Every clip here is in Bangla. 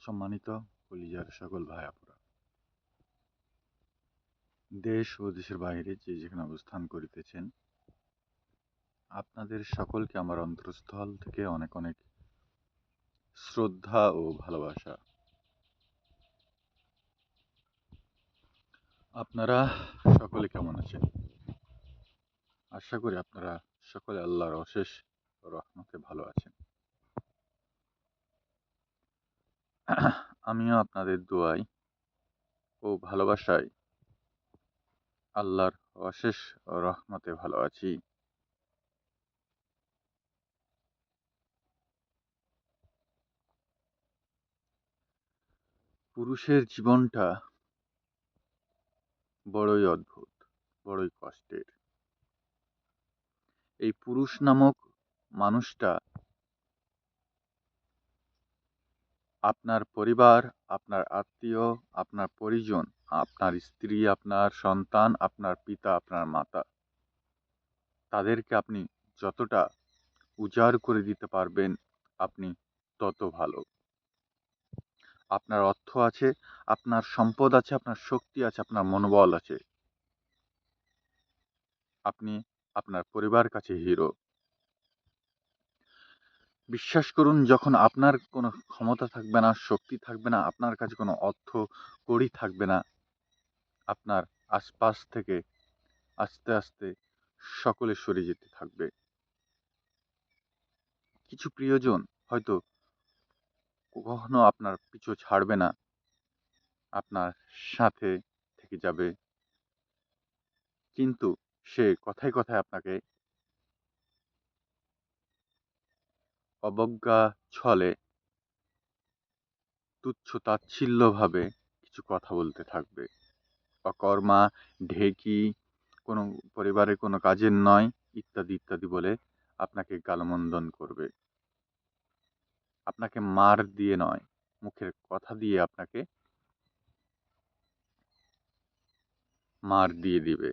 সম্মানিত কলিজার সকল ভাই আপুরা দেশ ও দেশের বাইরে যে যেখানে অবস্থান করিতেছেন, আপনাদের সকলকে আমার অন্তরস্থল থেকে অনেক অনেক শ্রদ্ধা ও ভালোবাসা। আপনারা সকলে কেমন আছেন? আশা করি আপনারা সকলে আল্লাহর অশেষ রহমতে ভালো আছেন। আমিও আপনাদের দোয়াই ও ভালোবাসায় আল্লাহর অশেষ রহমতে ভালো আছি। পুরুষের জীবনটা বড়ই অদ্ভুত, বড়ই কষ্টের। এই পুরুষ নামক মানুষটা আপনার পরিবার, আপনার আত্মীয়, আপনার পরিজন, আপনার স্ত্রী, আপনার সন্তান, আপনার পিতা, আপনার মাতা, তাদেরকে আপনি যতটা উজাড় করে দিতে পারবেন, আপনি তত ভালো। আপনার অর্থ আছে, আপনার সম্পদ আছে, আপনার শক্তি আছে, আপনার মনোবল আছে। আপনি আপনার পরিবার কাছে হিরো। বিশ্বাস করুন, যখন আপনার কোনো ক্ষমতা থাকবে না, শক্তি থাকবে না, আপনার কাছে কোনো অর্থ কড়ি থাকবে না, আপনার আশপাশ থেকে আস্তে আস্তে সকলে সরে যেতে থাকবে। কিছু প্রিয়জন হয়তো কখনো আপনার পিছু ছাড়বে না, আপনার সাথে থেকে যাবে। কিন্তু সে কথায় কথায় আপনাকে অবজ্ঞা ছলে তুচ্ছ তাচ্ছিল্যভাবে কিছু কথা বলতে থাকবে। অকর্মা, ঢেকি, কোনো পরিবারের কোনো কাজের নয়, ইত্যাদি ইত্যাদি বলে আপনাকে গালমন্দন করবে। আপনাকে মার দিয়ে নয়, মুখের কথা দিয়ে আপনাকে মার দিয়ে দিবে।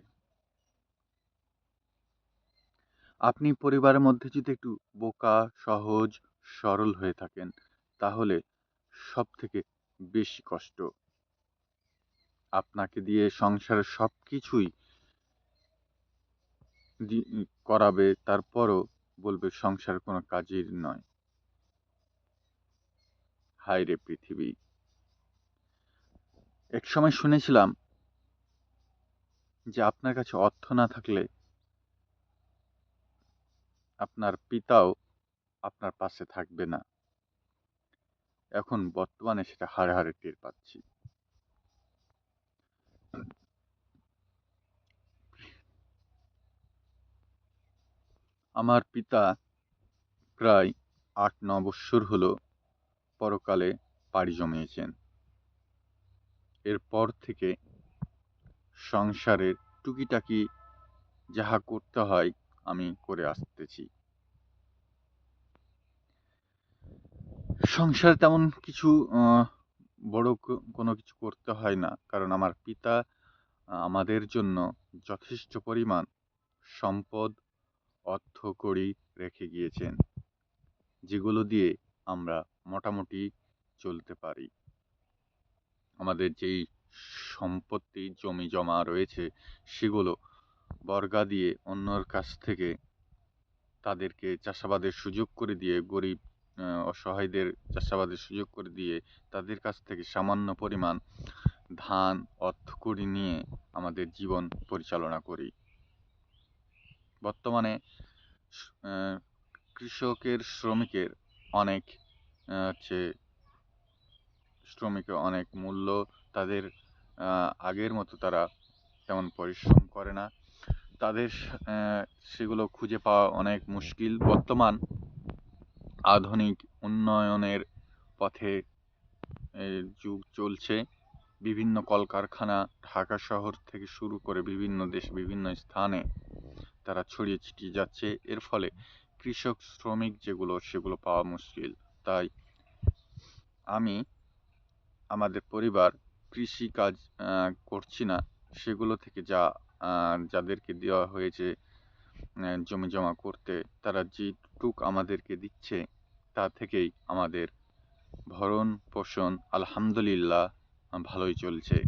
আপনি পরিবারের মধ্যে যদি একটু বোকা, সহজ, সরল হয়ে থাকেন, তাহলে সব থেকে বেশি কষ্ট। আপনাকে দিয়ে সংসারের সব কিছুই করাবে, তারপরও বলবে সংসার কোনো কাজের নয়। হায় রে পৃথিবী। এক সময় শুনেছিলাম যে আপনার কাছে অর্থ না থাকলে আপনার পিতাও আপনার পাশে থাকবে না। এখন বর্তমানে সেটা হাড়ে হাড়ে টের পাচ্ছি। আমার পিতা প্রায় আট, ন বৎসর হলো পরকালে পাড়ি জমিয়েছেন। এরপর থেকে সংসারের টুকিটাকি যাহা করতে হয় আমি করে আসতেছি। সংসার তেমন কিছু বড় কোনো কিছু করতে হয় না। কারণ আমার পিতা আমাদের জন্য যথেষ্ট পরিমাণ সম্পদ, অর্থ কড়ি রেখে গিয়েছেন, যেগুলো দিয়ে আমরা মোটামুটি চলতে পারি। আমাদের যেই সম্পত্তি জমি জমা রয়েছে, সেগুলো বর্গা দিয়ে অন্যর কাছ থেকে তাদেরকে চাষাবাদের সুযোগ করে দিয়ে, গরিব অসহায়দের চাষাবাদের সুযোগ করে দিয়ে তাদের কাছ থেকে সামান্য পরিমাণ ধান অর্থকড়ি নিয়ে আমাদের জীবন পরিচালনা করি। বর্তমানে কৃষকের শ্রমিকের অনেক হচ্ছে শ্রমিকের অনেক মূল্য তাদের আগের মতো তারা তেমন পরিশ্রম করে না। তাদের সেগুলো খুঁজে পাওয়া অনেক মুশকিল। বর্তমান আধুনিক উন্নয়নের পথে যুগ চলছে। বিভিন্ন কলকারখানা ঢাকা শহর থেকে শুরু করে বিভিন্ন দেশ, বিভিন্ন স্থানে তারা ছড়িয়ে ছিটিয়ে যাচ্ছে। এর ফলে কৃষক, শ্রমিক যেগুলো, সেগুলো পাওয়া মুশকিল। তাই আমি আমাদের পরিবার কৃষিকাজ করছি না। সেগুলো থেকে যা যাদেরকে দেওয়া হয়েছে জমি জমা করতে, তারা যেটুক আমাদেরকে দিচ্ছে, তা থেকেই আমাদের ভরণ পোষণ আলহামদুলিল্লাহ ভালোই চলছে।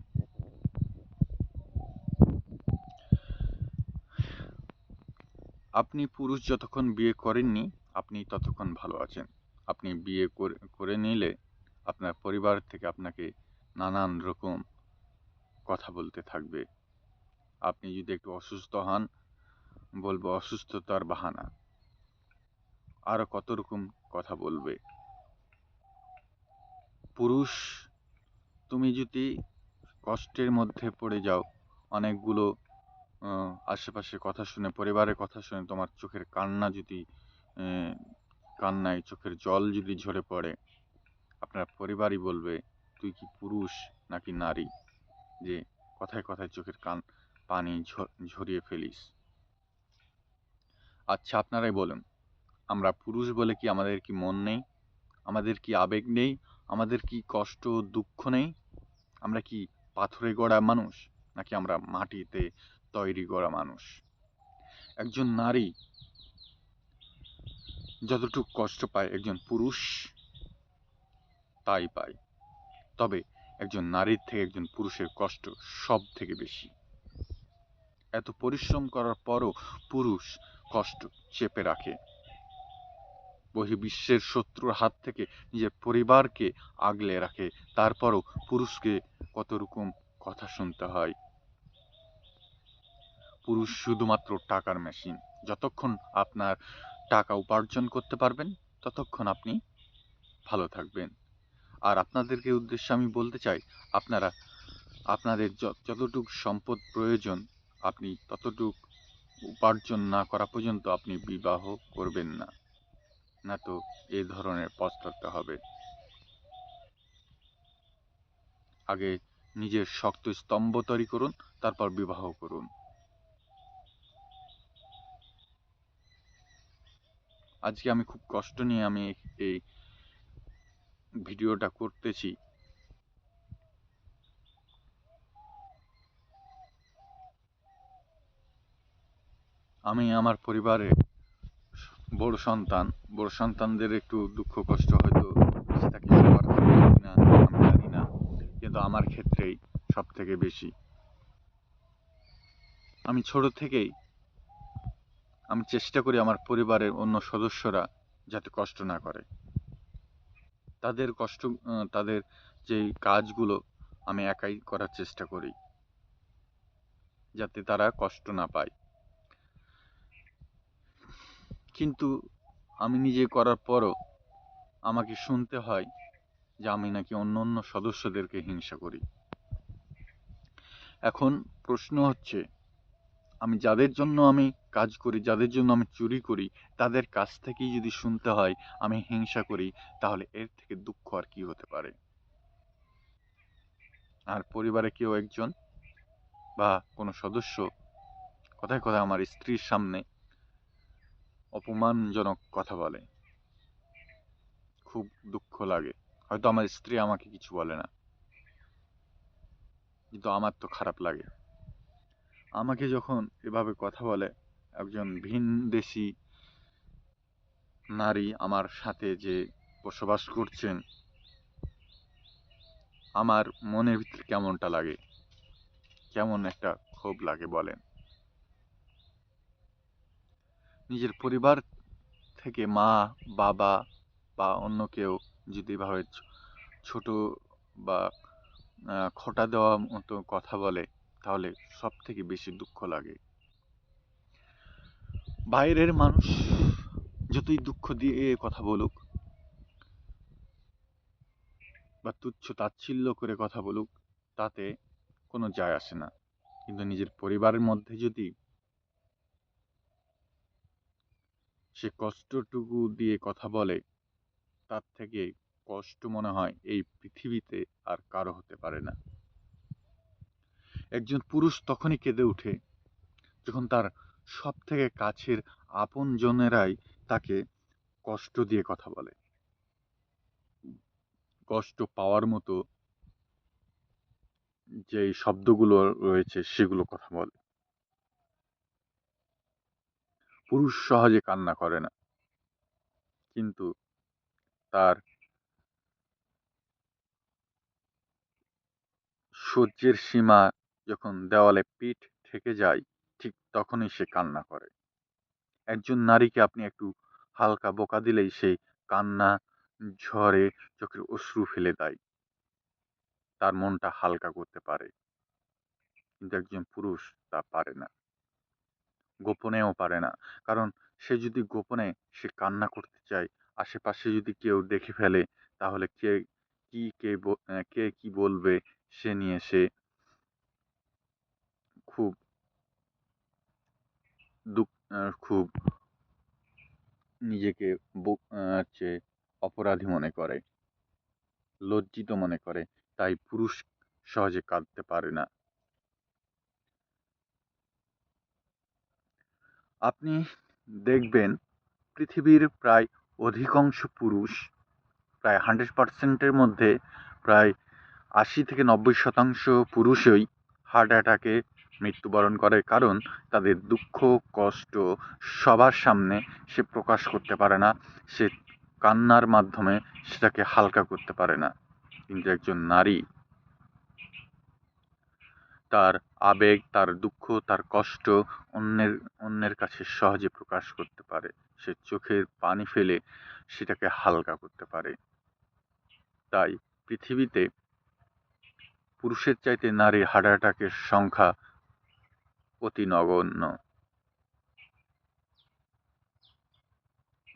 আপনি পুরুষ যতক্ষণ বিয়ে করেননি, আপনি ততক্ষণ ভালো আছেন। আপনি বিয়ে করে নিলে আপনার পরিবার থেকে আপনাকে নানান রকম কথা বলতে থাকবে। আপনি যদি একটু অসুস্থ হন, বলব অসুস্থতার বাহানা। আরও কত রকম কথা বলবে। পুরুষ, তুমি যদি কষ্টের মধ্যে পড়ে যাও, অনেকগুলো আশেপাশে কথা শুনে, পরিবারের কথা শুনে তোমার চোখের কান্না যদি কান্নায় চোখের জল যদি ঝরে পড়ে, আপনার পরিবারই বলবে, তুই কি পুরুষ নাকি নারী? যে কথায় কথায় চোখের কান পানি ঝরিয়ে ফেলিস। আচ্ছা আপনারাই বলুন, আমরা পুরুষ বলে কি আমাদের কি মন নেই? আমাদের কি আবেগ নেই? আমাদের কি কষ্ট, দুঃখ নেই? আমরা কি পাথরে গড়া মানুষ, নাকি আমরা মাটিতে তৈরি গড়া মানুষ? একজন নারী যতটুকু কষ্ট পায়, একজন পুরুষ তাই পায়। তবে একজন নারীর থেকে একজন পুরুষের কষ্ট সব থেকে বেশি। এত পরিশ্রম করার পরও পুরুষ কষ্ট চেপে রাখে। বহির্বিশ্বের শত্রুর হাত থেকে নিজের পরিবারকে আগলে রাখে, তারপরও পুরুষকে কত রকম কথা শুনতে হয়। পুরুষ শুধুমাত্র টাকার মেশিন যতক্ষণ আপনার টাকা উপার্জন করতে পারবেন, ততক্ষণ আপনি ভালো থাকবেন। আর আপনাদেরকে উদ্দেশ্যে আমি বলতে চাই, আপনারা, আপনাদের যতটুক সম্পদ প্রয়োজন আপনি ততটুক উপার্জন না করা পর্যন্ত আপনি বিবাহ করবেন না। না তো এই ধরনের পস্তাতে হবে। আগে নিজের শক্ত স্তম্ভ তৈরি করুন, তারপর বিবাহ করুন। আজকে আমি খুব কষ্ট নিয়ে আমি এই ভিডিওটা করতেছি। আমি আমার পরিবারে বড় সন্তান, বড় সন্তানদের একটু দুঃখ, কষ্ট হয়তো থাকে সবার কিনা আমি জানি না, কিন্তু আমার ক্ষেত্রেই সব থেকে বেশি। আমি ছোট থেকেই আমি চেষ্টা করি আমার পরিবারের অন্য সদস্যরা যাতে কষ্ট না করে। তাদের কষ্ট, তাদের যেই কাজগুলো আমি একাই করার চেষ্টা করি, যাতে তারা কষ্ট না পায়। কিন্তু আমি নিজে করার পরও আমাকে শুনতে হয় যে আমি নাকি অন্য অন্য সদস্যদেরকে হিংসা করি। এখন প্রশ্ন হচ্ছে, আমি যাদের জন্য আমি কাজ করি, যাদের জন্য আমি চুরি করি, তাদের কাছ থেকেই যদি শুনতে হয় আমি হিংসা করি, তাহলে এর থেকে দুঃখ আর কি হতে পারে? আর পরিবারে কেউ একজন বা কোনো সদস্য কথায় কথায় আমার স্ত্রীর সামনে অপমানজনক কথা বলে। খুব দুঃখ লাগে। হয়তো আমার স্ত্রী আমাকে কিছু বলে না। কিন্তু আমার তো খারাপ লাগে। আমাকে যখন এভাবে কথা বলে, একজন ভিন দেশি নারী আমার সাথে যে বসবাস করছেন, আমার মনের ভিতরে কেমনটা লাগে? কেমন একটা ক্ষোভ লাগে বলেন। নিজের পরিবার থেকে মা, বাবা বা অন্য কেউ যদি এভাবে ছ- ছোট বা খোঁটা দেওয়া মতো কথা বলে, তাহলে সব থেকে বেশি দুঃখ লাগে। বাইরের মানুষ যতই দুঃখ দিয়ে কথা বলুক বা তুচ্ছ তাচ্ছিল্য করে কথা বলুক, তাতে কোনো যায় আসে না। কিন্তু নিজের পরিবারের মধ্যে যদি সে কষ্টটুকু দিয়ে কথা বলে, তার থেকে কষ্ট মনে হয় এই পৃথিবীতে আর কারও হতে পারে না। একজন পুরুষ তখনই কেঁদে ওঠে, যখন তার সব থেকে কাছের আপন জনেরাই তাকে কষ্ট দিয়ে কথা বলে। কষ্ট পাওয়ার মতো যে শব্দগুলো রয়েছে সেগুলো কথা বলে। পুরুষ সহজে কান্না করে না। কিন্তু তার সহ্যের সীমা যখন দেওয়ালে পিঠ থেকে যায়, ঠিক তখনই সে কান্না করে। একজন নারীকে আপনি একটু হালকা বোকা দিলেই সে কান্না ঝরে চোখের অশ্রু ফেলে দেয়। তার মনটা হালকা করতে পারে, কিন্তু একজন পুরুষ তা পারে না। গোপনেও পারে না। কারণ সে যদি গোপনে সে কান্না করতে চায়, আশেপাশে যদি কেউ দেখে ফেলে, তাহলে কে, কি, কে কে কি বলবে সে নিয়ে সে খুব দুঃখ খুব নিজেকে হচ্ছে অপরাধী মনে করে, লজ্জিত মনে করে, তাই পুরুষ সহজে কাঁদতে পারে না। আপনি দেখবেন পৃথিবীর প্রায় অধিকাংশ পুরুষ প্রায় হান্ড্রেড পার্সেন্টের মধ্যে প্রায় আশি থেকে নব্বই শতাংশ পুরুষই হার্ট অ্যাটাকে মৃত্যুবরণ করে, কারণ তাদের দুঃখ, কষ্ট সবার সামনে সে প্রকাশ করতে পারে না, সে কান্নার মাধ্যমে সেটাকে হালকা করতে পারে না। কিন্তু একজন নারী তার আবেগ, তার দুঃখ, তার কষ্ট অন্যের অন্যের কাছে সহজে প্রকাশ করতে পারে। সে চোখের পানি ফেলে সেটাকে হালকা করতে পারে। তাই পৃথিবীতে পুরুষের চাইতে নারীর হার্ট অ্যাটাকের সংখ্যা অতি নগণ্য।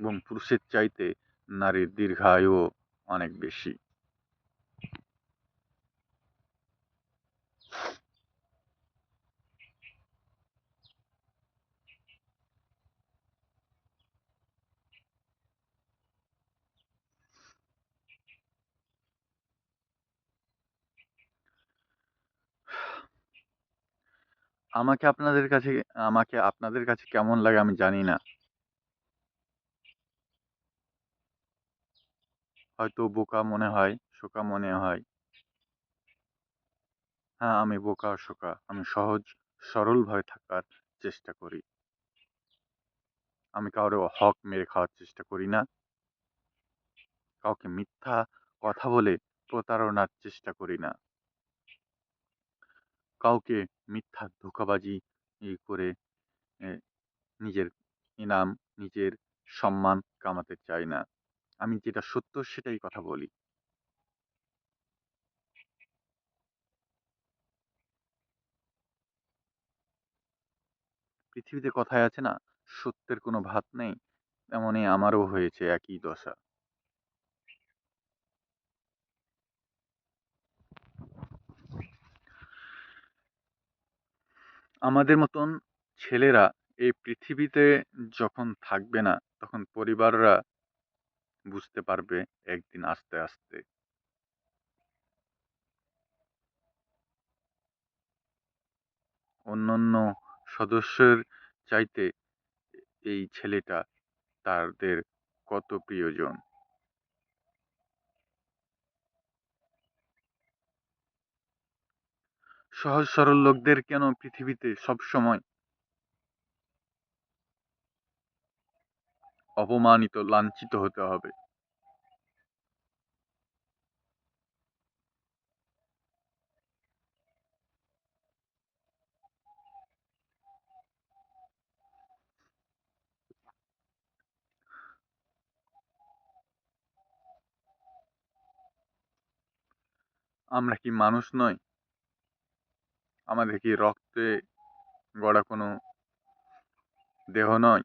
এবং পুরুষের চাইতে নারীর দীর্ঘায়ুও অনেক বেশি। আমাকে আপনাদের কাছে, আমাকে আপনাদের কাছে কেমন লাগে আমি জানি না। হয়তো বোকা মনে হয়, শোকা মনে হয়। হ্যাঁ আমি বোকা শোকা, আমি সহজ সরলভাবে থাকার চেষ্টা করি। আমি কারও হক মেরে খাওয়ার চেষ্টা করি না। কাউকে মিথ্যা কথা বলে প্রতারণার চেষ্টা করি না। কাউকে মিথ্যা ধোঁকাবাজি করে নিজের ইনাম, নিজের সম্মান কামাতে চাই না। আমি যেটা সত্য সেটাই কথা বলি। পৃথিবীতে কথায় আছে না, সত্যের কোনো ভাত নেই তেমনই আমারও হয়েছে একই দশা। আমাদের মতন ছেলেরা এই পৃথিবীতে যখন থাকবে না, তখন পরিবাররা বুঝতে পারবে একদিন আস্তে আস্তে। অন্যান্য সদস্যের চাইতে এই ছেলেটা তাদের কত প্রিয়জন? সহজ সরল লোকদের কেন পৃথিবীতে সবসময় অপমানিত লাঞ্ছিত হতে হবে? আমরা কি মানুষ নই? আমাদের কি রক্তে গড়া কোনো দেহ নয়।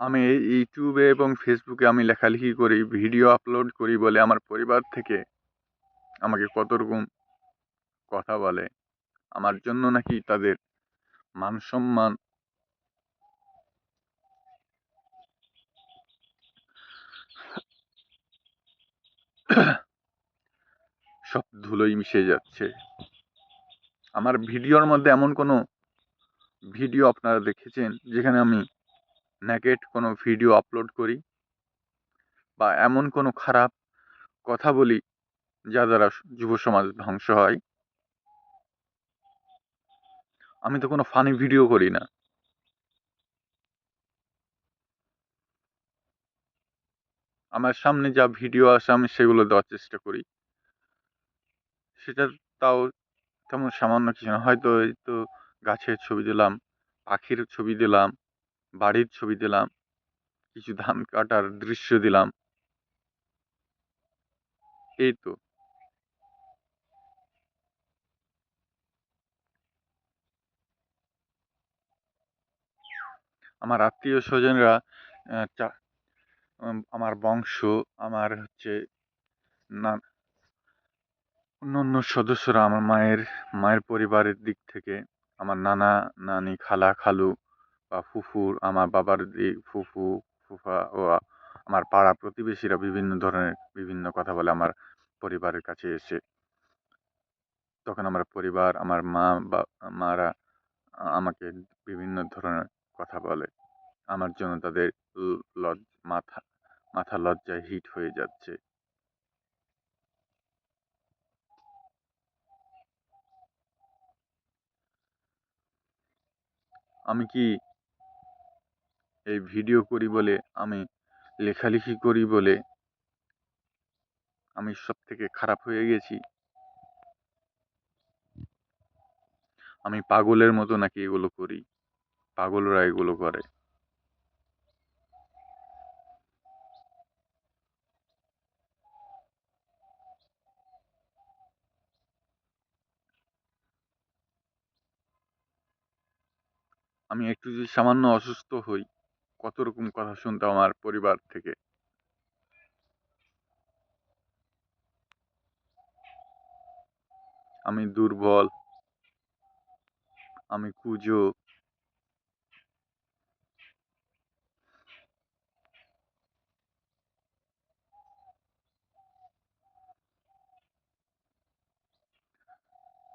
আমি এই ইউটিউবে এবং ফেসবুকে আমি লেখালেখি করি, ভিডিও আপলোড করি বলে আমার পরিবার থেকে আমাকে কত রকম কথা বলে, আমার জন্য নাকি তাদের মান সম্মান সব ধুলোই মিশে যাচ্ছে। আমার ভিডিওর মধ্যে এমন কোনো ভিডিও আপনারা দেখেছেন যেখানে আমি নেকেট কোনো ভিডিও আপলোড করি বা এমন কোনো খারাপ কথা বলি যা দ্বারা যুব সমাজ ধ্বংস হয়? আমি তো কোনো ফানি ভিডিও করি না। আমার সামনে যা ভিডিও আসে, আমি সেগুলো দেওয়ার চেষ্টা করি। সেটা তাও তেমন সামান্য কিছু না। হয়তো এই তো গাছের ছবি দিলাম, পাখির ছবি দিলাম, বাড়ির ছবি দিলাম, কিছু ধান কাটার দৃশ্য দিলাম। এই তো। আমার আত্মীয় স্বজনরা আমার বংশ, আমার হচ্ছে না অন্য অন্য সদস্যরা আমার মায়ের মায়ের পরিবারের দিক থেকে আমার নানা, নানি, খালা, খালু বা ফুফুর, আমার বাবার দিক, ফুফু, ফুফা ও আমার পাড়া প্রতিবেশীরা বিভিন্ন ধরনের বিভিন্ন কথা বলে আমার পরিবারের কাছে এসে তখন আমার পরিবার, আমার মা বা, মারা আমাকে বিভিন্ন ধরনের কথা বলে। আমার জন্য তাদের লজ মাথা মাথা লজ্জায় হিট হয়ে যাচ্ছে। আমি কি এই ভিডিও করি বলে, আমি লেখালেখি করি বলে আমি সব থেকে খারাপ হয়ে গেছি? আমি পাগলের মতো নাকি এগুলো করি? পাগলরা এগুলো করে। আমি একটু যদি সামান্য অসুস্থ হই, কত রকম কথা শুনতাম আমার পরিবার থেকে। আমি দুর্বল, আমি কুজো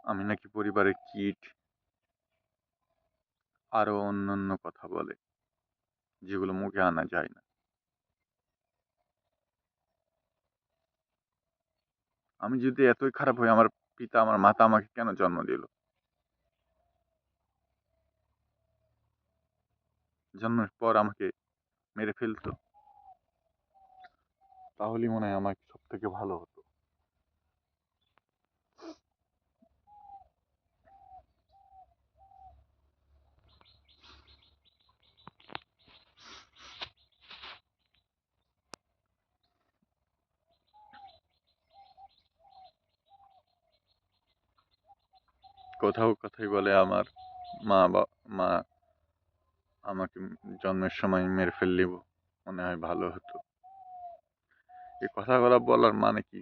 আমি নাকি পরিবারের কিট আরও অন্যান্য কথা বলে, যেগুলো মুখে আনা যায় না। আমি যদি এতই খারাপ হই, আমার পিতা, আমার মাতা আমাকে কেন জন্ম দিল? জন্মের পর আমাকে মেরে ফেলতো। তাহলেই মনে হয় আমার সব থেকে ভালো হতো। কোথাও কথাই বলে আমার মা বা, মা আমাকে জন্মের সময় মেরে ফেললি মনে হয় ভালো হতো। এই কথাগুলো বলার মানে কি?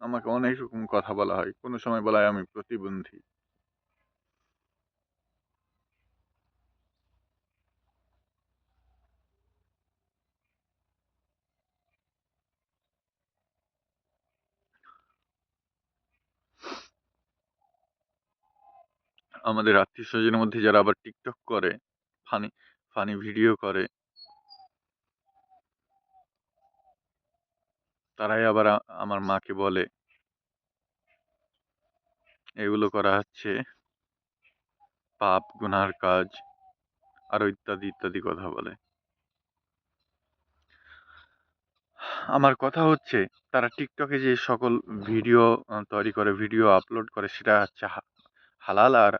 আমাকে অনেক রকম কথা বলা হয়। কোনো সময় বলা হয় আমি প্রতিবন্ধী। আমাদের আত্মীয় স্বজনের মধ্যে যারা আবার টিকটক করে, ফানি ফানি ভিডিও করে, তারাই আবার আমার মাকে বলে, এগুলো করা হচ্ছে পাপ, গুনার কাজ আরও ইত্যাদি ইত্যাদি কথা বলে। আমার কথা হচ্ছে, তারা টিকটকে যে সকল ভিডিও তৈরি করে, ভিডিও আপলোড করে, সেটা হচ্ছে হালাল আর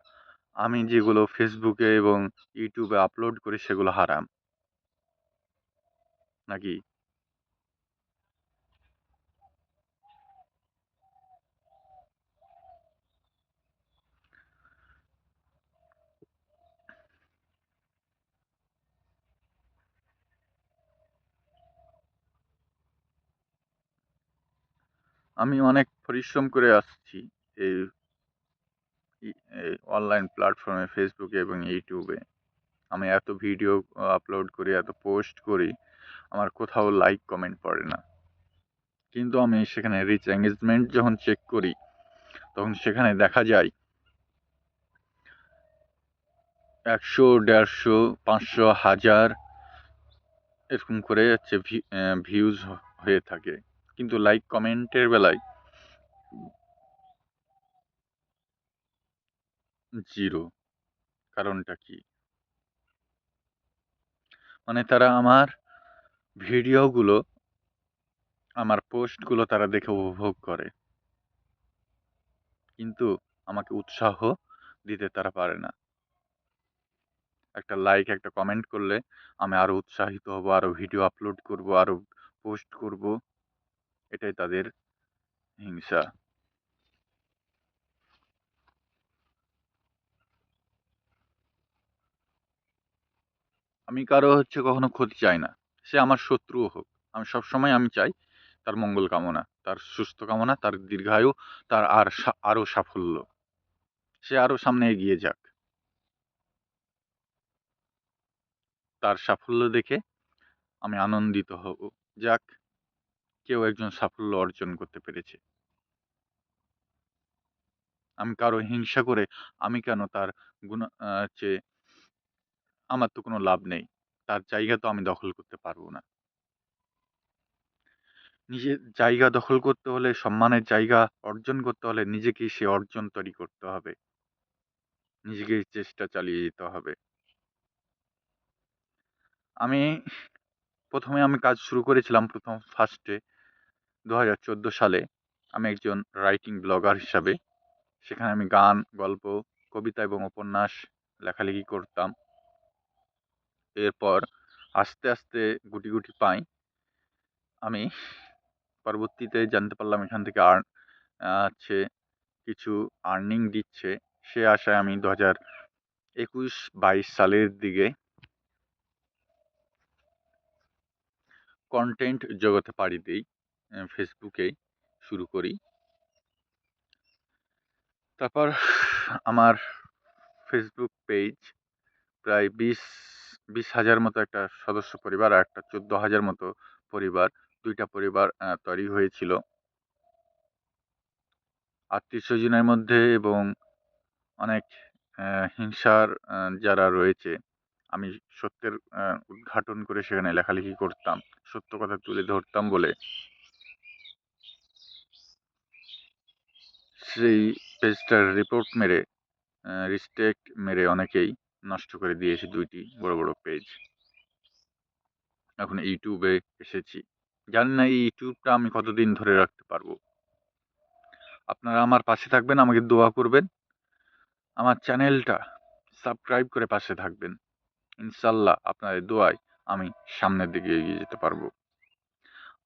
আমি যেগুলো ফেসবুকে এবং ইউটিউবে আপলোড করি সেগুলো হারাম। নাকি? আমি অনেক পরিশ্রম করে আসছি এই অনলাইন প্ল্যাটফর্মে ফেসবুকে এবং ইউটিউবে আমি এত ভিডিও আপলোড করি, এত পোস্ট করি, আমার কোথাও লাইক কমেন্ট পড়ে না। কিন্তু আমি সেখানে রিচ এঙ্গেজমেন্ট যখন চেক করি, তখন সেখানে দেখা যায়, একশো, দেড়শো, পাঁচশো, হাজার এরকম করে হচ্ছে ভিউজ হয়ে থাকে। কিন্তু লাইক কমেন্টের বেলায় জিরো। কারণটা কি? মানে তারা আমার ভিডিওগুলো, আমার পোস্টগুলো তারা দেখে উপভোগ করে। কিন্তু আমাকে উৎসাহ দিতে তারা পারে না। একটা লাইক একটা কমেন্ট করলে আমি আরও উৎসাহিত হব আরও ভিডিও আপলোড করব আরও পোস্ট করব। এটাই তাদের হিংসা। আমি কারও হচ্ছে কখনো ক্ষতি চাই না। সে আমার শত্রুও হোক। আমি সবসময় আমি চাই তার মঙ্গল কামনা, তার সুস্থ কামনা, তার দীর্ঘায়ু, তার আর আরও সাফল্য। সে আরও সামনে এগিয়ে যাক। তার সাফল্য দেখে আমি আনন্দিত হব। যাক, কেউ একজন সাফল্য অর্জন করতে পেরেছে। আমি কারও হিংসা করে আমি কেন তার গুণ হচ্ছে আমার তো কোনো লাভ নেই। তার জায়গা তো আমি দখল করতে পারব না। নিজের জায়গা দখল করতে হলে, সম্মানের জায়গা অর্জন করতে হলে নিজেকেই সে অর্জন তৈরি করতে হবে। নিজেকেই চেষ্টা চালিয়ে যেতে হবে। আমি প্রথমে আমি কাজ শুরু করেছিলাম প্রথম ফার্স্টে দু হাজার চোদ্দ সালে। আমি একজন রাইটিং ব্লগার হিসাবে। সেখানে আমি গান, গল্প, কবিতা এবং উপন্যাস লেখালেখি করতাম। এরপর আস্তে আস্তে গুটি গুটি পাই। আমি পরবর্তীতে জানতে পারলাম এখান থেকে আর্ন হচ্ছে কিছু আর্নিং দিচ্ছে। সে আশায় আমি দু হাজার একুশ বাইশ সালের দিকে কন্টেন্ট জগতে পাড়ি দিই ফেসবুকে শুরু করি। তারপর আমার ফেসবুক পেজ প্রায় বিশ বিশ হাজার মতো একটা সদস্য পরিবার আর একটা চোদ্দ হাজার মতো পরিবার, দুইটা পরিবার তৈরি হয়েছিল। আত্মীয় স্বজনের মধ্যে এবং অনেক হিংসার যারা রয়েছে, আমি সত্যের উদ্ঘাটন করে সেখানে লেখালেখি করতাম, সত্য কথা তুলে ধরতাম বলে। সেই পেজটার রিপোর্ট মেরে রিস্ট্রিক্ট মেরে অনেকেই নষ্ট করে দিয়েছে দুইটি বড় বড় পেজ এখন ইউটিউবে এসেছি। জানি না এই ইউটিউবটা আমি কতদিন ধরে রাখতে পারব। আপনারা আমার পাশে থাকবেন, আমাকে দোয়া করবেন। আমার চ্যানেলটা সাবস্ক্রাইব করে পাশে থাকবেন। ইনশাল্লাহ আপনাদের দোয়ায় আমি সামনের দিকে এগিয়ে যেতে পারব।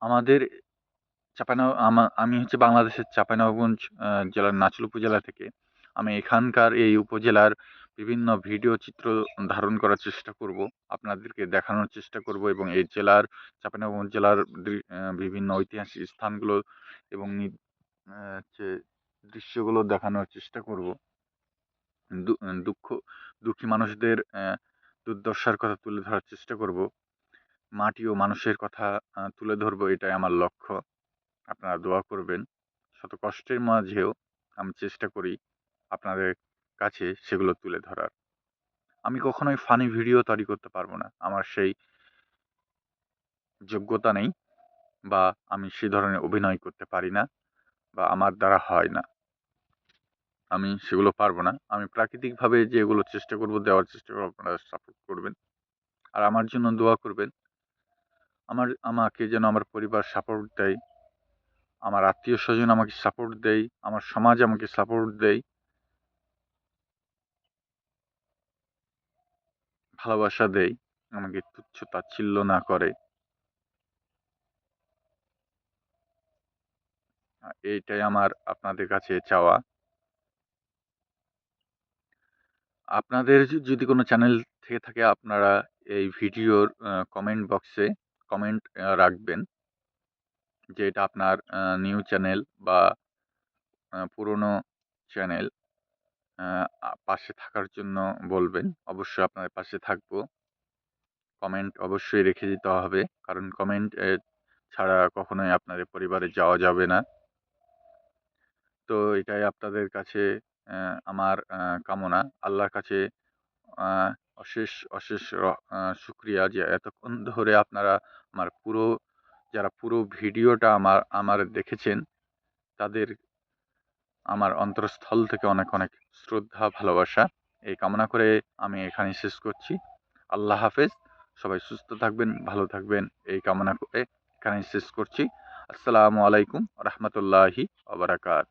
আমাদের চাপানো আমি হচ্ছে বাংলাদেশের চাপানগঞ্জ জেলার নাচল উপজেলা থেকে আমি এখানকার এই উপজেলার বিভিন্ন ভিডিও চিত্র ধারণ করার চেষ্টা করব। আপনাদেরকে দেখানোর চেষ্টা করব এবং এই জেলার চাপানগঞ্জ জেলার বিভিন্ন ঐতিহাসিক স্থানগুলো এবং হচ্ছে দৃশ্যগুলো দেখানোর চেষ্টা করব। দুঃখ, দুঃখী মানুষদের দুর্দশার কথা তুলে ধরার চেষ্টা করব। মাটি ও মানুষের কথা তুলে ধরবো এটাই আমার লক্ষ্য। আপনারা দোয়া করবেন। শত কষ্টের মাঝেও আমি চেষ্টা করি আপনাদের কাছে সেগুলো তুলে ধরার। আমি কখনোই ফানি ভিডিও তৈরি করতে পারব না। আমার সেই যোগ্যতা নেই বা আমি সে ধরনের অভিনয় করতে পারি না বা আমার দ্বারা হয় না। আমি সেগুলো পারব না। আমি প্রাকৃতিকভাবে যেগুলো চেষ্টা করব দেওয়ার চেষ্টা করব, আপনারা সাপোর্ট করবেন। আর আমার জন্য দোয়া করবেন। আমার, আমাকে যেন আমার পরিবার সাপোর্ট দেয়। আমার আত্মীয় স্বজন আমাকে সাপোর্ট দেয়। আমার সমাজ আমাকে সাপোর্ট দেয়। ভালোবাসা দেয় আমাকে তুচ্ছ তাচ্ছিল্য না করে। এইটাই আমার আপনাদের কাছে চাওয়া। আপনাদের যদি কোনো চ্যানেল থেকে থাকে, আপনারা এই ভিডিওর কমেন্ট বক্সে কমেন্ট রাখবেন। যে এটা আপনার নিউ চ্যানেল বা পুরনো চ্যানেল পাশে থাকার জন্য বলবেন। অবশ্যই আপনাদের পাশে থাকব। কমেন্ট অবশ্যই রেখে দিতে হবে। কারণ কমেন্ট ছাড়া কখনোই আপনাদের পরিবারে যাওয়া যাবে না। তো এটাই আপনাদের কাছে আমার কামনা। আল্লাহর কাছে অশেষ অশেষ র- শুক্রিয়া যে এতক্ষণ ধরে আপনারা আমার পুরো যারা পুরো ভিডিওটা আমার আমার দেখেছেন তাদের আমার অন্তরস্থল থেকে অনেক অনেক শ্রদ্ধা, ভালোবাসা। এই কামনা করে আমি এখানে শেষ করছি। আল্লাহ হাফেজ। সবাই সুস্থ থাকবেন, ভালো থাকবেন, এই কামনা করে এখানে শেষ করছি। আসসালামু আলাইকুম রহমতুল্লাহি আবরাকাত